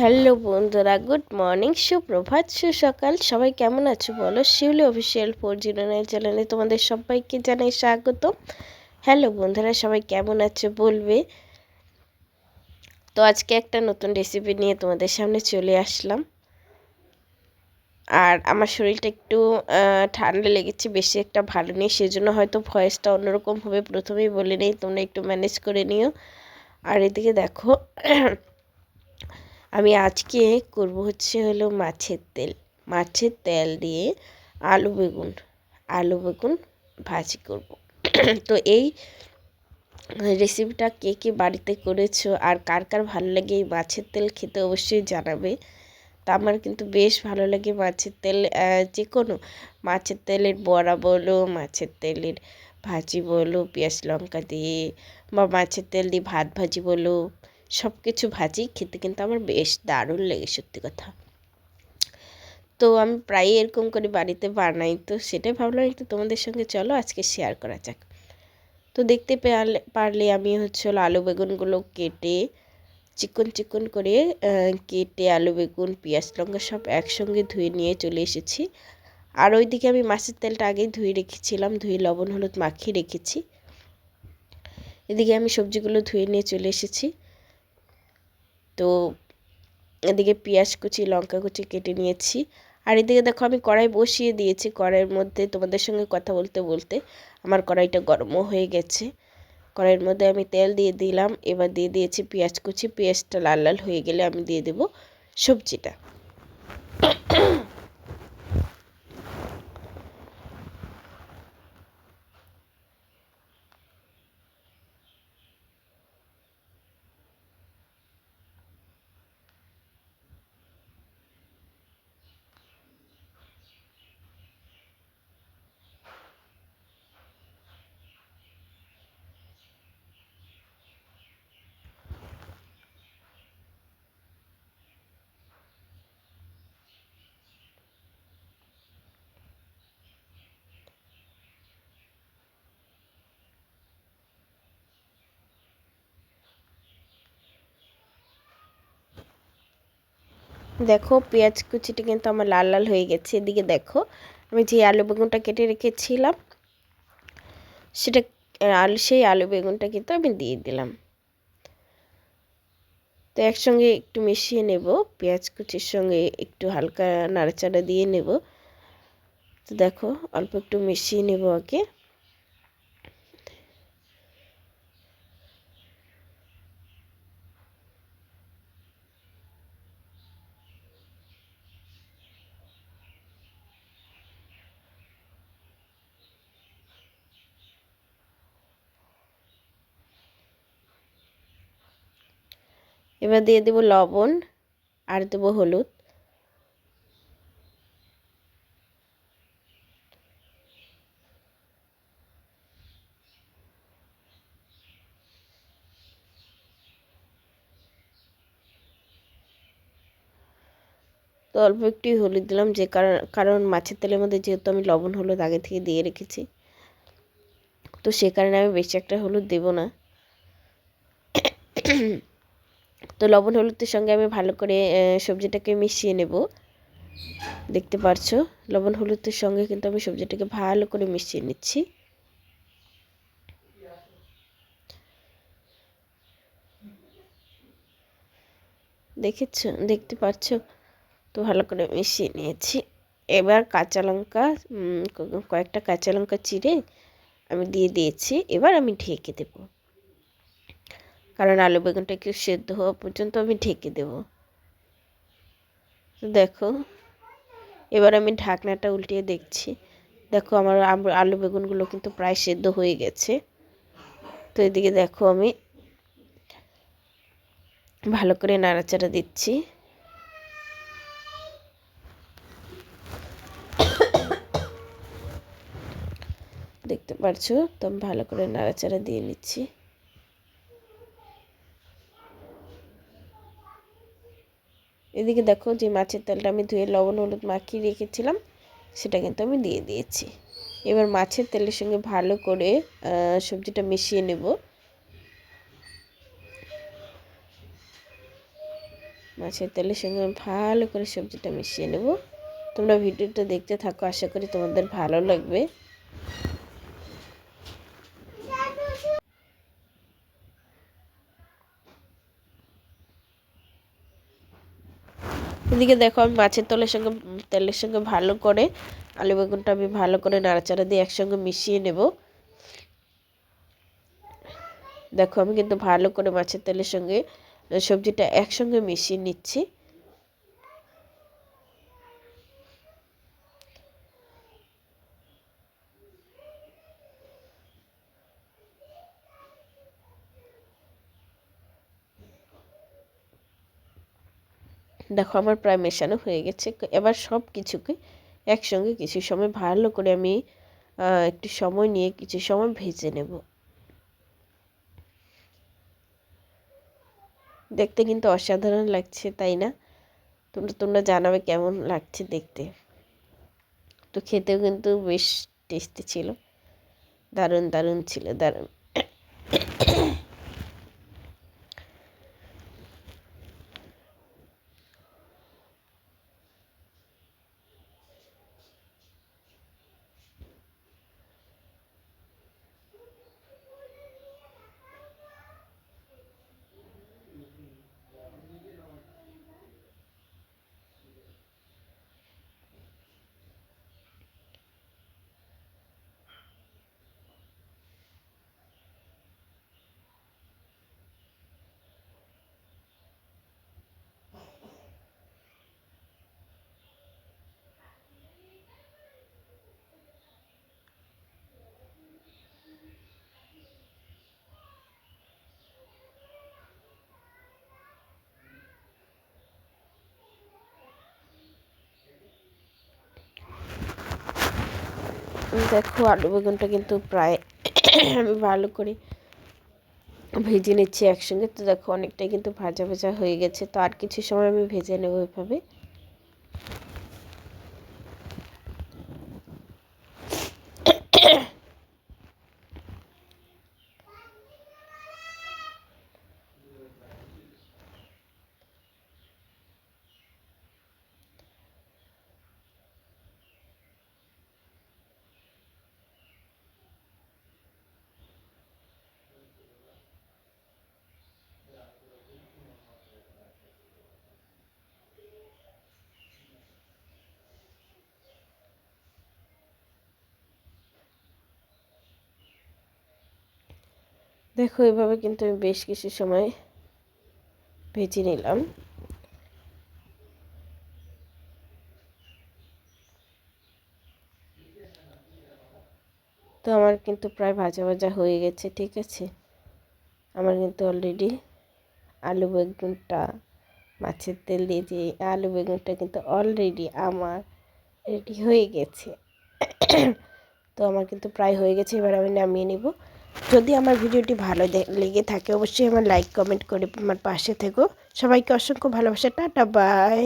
Hello বন্ধুরা, good morning, সুপ্রভাত, সুসকাল। সবাই কেমন আছো বলো? Shiuli official four zero nine চ্যানেলে তোমাদের সবাইকে জানাই স্বাগত হ্যালো বন্ধুরা, সবাই কেমন আছো বলবে? তো আজকে একটা নতুন রেসিপি নিয়ে তোমাদের সামনে চলে আসলাম। আর আমার শরীরটা একটু ঠান্ডা লেগেছে, বেশি একটা ভালো নেই, সেজন্য হয়তো ভয়েসটা অন্যরকমভাবে প্রথমেই বলে নেই, তোমরা একটু ম্যানেজ করে নিও। আর এদিকে দেখো আমি আজকে করব হচ্ছে হলো মাছের তেল। মাছের তেল দিয়ে আলু বেগুন আলু বেগুন ভাজি করব। তো এই রেসিপিটা কে কে বাড়িতে করেছ আর কার কার ভালো লাগে এই মাছের তেল খেতে অবশ্যই জানাবে। তা আমার কিন্তু বেশ ভালো লাগে মাছের তেল যে কোনো মাছের তেলের বড়া বলো, মাছের তেলের ভাজি বলো, পেঁয়াজ লঙ্কা দিয়ে বা মাছের তেল দিয়ে ভাত ভাজি বলো সব কিছু ভাজি, খেতে কিন্তু আমার বেশ দারুণ লেগে সত্যি কথা। তো আমি প্রায়ই এরকম করে বাড়িতে বানাই, তো সেটাই ভাবলাম একটু তোমাদের সঙ্গে চলো আজকে শেয়ার করা যাক। তো দেখতে পারলে পারলে আমি হচ্ছে আলু বেগুনগুলো কেটে, চিকন চিকন করে কেটে আলু বেগুন, পেঁয়াজ, লঙ্কা সব একসঙ্গে ধুয়ে নিয়ে চলে এসেছি। আর ওইদিকে আমি মাছের তেলটা আগেই ধুয়ে রেখেছিলাম, ধুয়ে লবণ, হলুদ মাখিয়ে রেখেছি। এদিকে আমি সবজিগুলো ধুয়ে নিয়ে চলে এসেছি। তো এদিকে পেঁয়াজ কুচি, লঙ্কা কুচি কেটে নিয়েছি। আর এদিকে দেখো আমি কড়াই বসিয়ে দিয়েছি, কড়াইয়ের মধ্যে তোমাদের সঙ্গে কথা বলতে বলতে আমার কড়াইটা গরমও হয়ে গেছে। কড়াইয়ের মধ্যে আমি তেল দিয়ে দিলাম, এবার দিয়ে দিয়েছি পেঁয়াজ কুচি। পেঁয়াজটা লাল লাল হয়ে গেলে আমি দিয়ে দেবো সবজিটা। দেখো, পেঁয়াজ কুচিটা কিন্তু আমার লাল লাল হয়ে গেছে। এদিকে দেখো, আমি যে আলু বেগুনটা কেটে রেখেছিলাম, সেটা, আলু, সেই আলু বেগুনটা কিন্তু আমি দিয়ে দিলাম। তো একসঙ্গে একটু মিশিয়ে নেব, পেঁয়াজ কুচির সঙ্গে একটু হালকা নাড়াচাড়া দিয়ে নেব। তো দেখো, অল্প একটু মিশিয়ে নেব আগে। এবার দিয়ে দেব লবণ আর দেবো হলুদ। তো অল্প একটু হলুদ দিলাম, যে কারণ কারণ মাছের তেলের মধ্যে যেহেতু আমি লবণ, হলুদ আগে থেকে দিয়ে রেখেছি, তো সে কারণে আমি বেশি একটা হলুদ দেব না। তো লবণ, হলুদের সঙ্গে আমি ভালো করে সবজিটাকে মিশিয়ে নেব। দেখতে পারছ? লবণ, হলুদের সঙ্গে কিন্তু আমি সবজিটাকে ভালো করে মিশিয়ে নিচ্ছি। দেখেছ? দেখতে পাচ্ছ? তো ভালো করে মিশিয়ে নিয়েছি। এবার কাঁচা লঙ্কা কয়েকটা কাঁচা লঙ্কা চিড়ে আমি দিয়ে দিয়েছি। এবার আমি ঢেকে দেবো। কারণ আলু বেগুনটা একটু সেদ্ধ হওয়া পর্যন্ত আমি ঢেকে দেব। দেখো, এবার আমি ঢাকনাটা উল্টিয়ে দেখছি। দেখো, আমার আলু বেগুনগুলো কিন্তু প্রায় সেদ্ধ হয়ে গেছে। তো এদিকে দেখো আমি ভালো করে নাড়াচাড়া দিচ্ছি। দেখতে পারছ? তো আমি ভালো করে নাড়াচাড়া দিয়ে নিচ্ছি। এদিকে দেখো যে মাছের তেলটা আমি ধুয়ে লবণ, হলুদ মাখিয়ে রেখেছিলাম, সেটা কিন্তু আমি দিয়ে দিয়েছি। এবার মাছের তেলের সঙ্গে ভালো করে সবজিটা মিশিয়ে নেব। মাছের তেলের সঙ্গে ভালো করে সবজিটা মিশিয়ে নেব। তোমরা ভিডিওটা দেখতে থাকো, আশা করি তোমাদের ভালো লাগবে। এদিকে দেখো আমি মাছের তেলের সঙ্গে তেলের সঙ্গে ভালো করে আলু বেগুনটা আমি ভালো করে নাড়াচাড়া দিয়ে একসঙ্গে মিশিয়ে নেব। দেখো আমি কিন্তু ভালো করে মাছের তেলের সঙ্গে সবজিটা একসঙ্গে মিশিয়ে নিচ্ছি। দেখো, আমার প্রায় মেশানো হয়ে গেছে। এবার সব কিছুকে একসঙ্গে কিছু সময় ভালো করে আমি একটু সময় নিয়ে কিছু সময় ভেজে নেব। দেখতে কিন্তু অসাধারণ লাগছে, তাই না? তোমরা তোমরা জানাবে কেমন লাগছে দেখতে। তো খেতেও কিন্তু বেশ টেস্টি ছিল। দারুণ দারুণ ছিল, দারুণ। দেখো আলু বেগুনটা কিন্তু প্রায় আমি ভালো করে ভেজে নিচ্ছি একসঙ্গে। তো দেখো অনেকটাই কিন্তু ভাজা ভাজা হয়ে গেছে। তো আর কিছু সময় আমি ভেজে নেব এভাবে। দেখো, এভাবে কিন্তু আমি বেশ কিছু সময় ভেজে নিলাম। তো আমার কিন্তু প্রায় ভাজা ভাজা হয়ে গেছে, ঠিক আছে? আমার কিন্তু অলরেডি আলু বেগুনটা, মাছের তেল দিয়ে যে আলু বেগুনটা কিন্তু অলরেডি আমার রেডি হয়ে গেছে। তো আমার কিন্তু প্রায় হয়ে গেছে, এবার আমি নামিয়ে নেব। যদি আমার ভিডিওটি ভালো লেগে থাকে, অবশ্যই আমার লাইক কমেন্ট করে আমার পাশে থেকো। সবাইকে অসংখ্য ভালোবাসা। Tata bye